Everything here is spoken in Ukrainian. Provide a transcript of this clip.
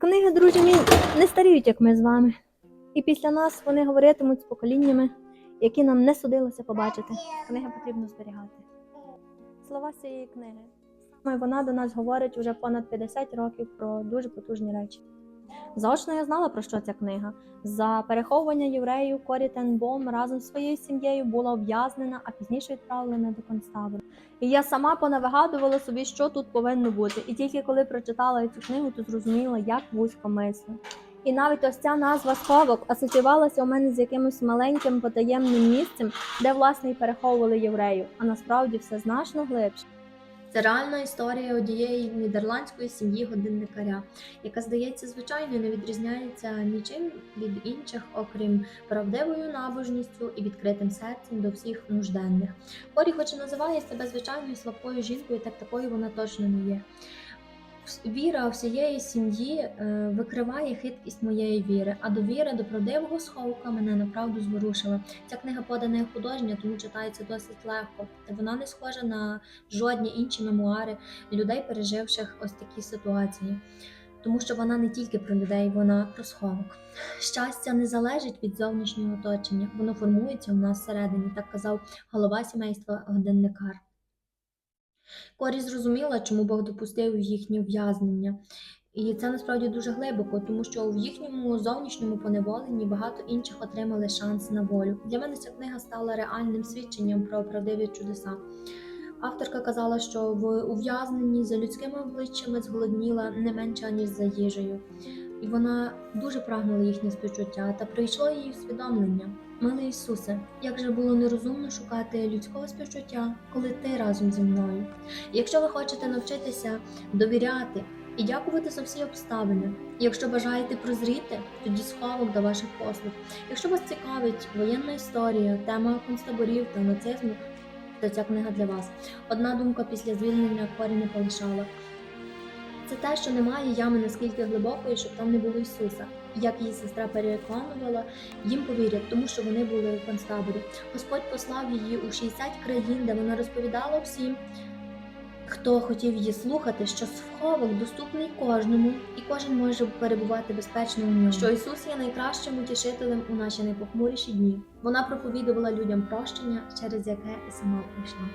Книги, друзі, мій, не старіють, як ми з вами. І після нас вони говоритимуть з поколіннями, які нам не судилося побачити. Книги потрібно зберігати. Слова цієї книги. Вона до нас говорить уже понад 50 років про дуже потужні речі. Заочно я знала, про що ця книга. За переховування євреїв Корі Тенбом разом з своєю сім'єю була ув'язнена, а пізніше відправлена до концтабору. І я сама понавигадувала собі, що тут повинно бути. І тільки коли прочитала цю книгу, то зрозуміла, як вузько мислю. І навіть ось ця назва сховок асоціювалася у мене з якимось маленьким потаємним місцем, де власне і переховували євреїв. А насправді все значно глибше. Це реальна історія однієї нідерландської сім'ї годинникаря, яка здається звичайною, не відрізняється нічим від інших, окрім правдивою набожністю і відкритим серцем до всіх нужденних. Корі, хоч і називає себе звичайною слабкою жінкою, так такою вона точно не є. Віра всієї сім'ї е, викриває хиткість моєї віри, а довіра до правдивого сховка мене направду зворушила. Ця книга подана як художня, тому читається досить легко. Вона не схожа на жодні інші мемуари людей, переживших ось такі ситуації. Тому що вона не тільки про людей, вона про сховок. Щастя не залежить від зовнішнього оточення, воно формується в нас всередині, так казав голова сімейства годинникар. Корі зрозуміла, чому Бог допустив їхнє ув'язнення. І це насправді дуже глибоко, тому що в їхньому зовнішньому поневоленні багато інших отримали шанс на волю. Для мене ця книга стала реальним свідченням про правдиві чудеса. Авторка казала, що в ув'язненні за людськими обличчями зголодніла не менше, ніж за їжею. І вона дуже прагнула їхнє співчуття та прийшло її усвідомлення. Милий Ісусе, як же було нерозумно шукати людського співчуття, коли ти разом зі мною. Якщо ви хочете навчитися довіряти і дякувати за всі обставини, якщо бажаєте прозріти, тоді сховок до ваших послуг. Якщо вас цікавить воєнна історія, тема концтаборів та нацизму, то ця книга для вас. Одна думка після звільнення корі не полишала. Це те, що немає ями наскільки глибокої, щоб там не було Ісуса. Як її сестра переконувала, їм повірять, тому що вони були в концтаборі. Господь послав її у 60 країн, де вона розповідала всім, хто хотів її слухати, що сховок доступний кожному, і кожен може перебувати безпечно у ньому. Що Ісус є найкращим утішителем у наші найпохмуріші дні. Вона проповідувала людям прощення, через яке сама прийшла.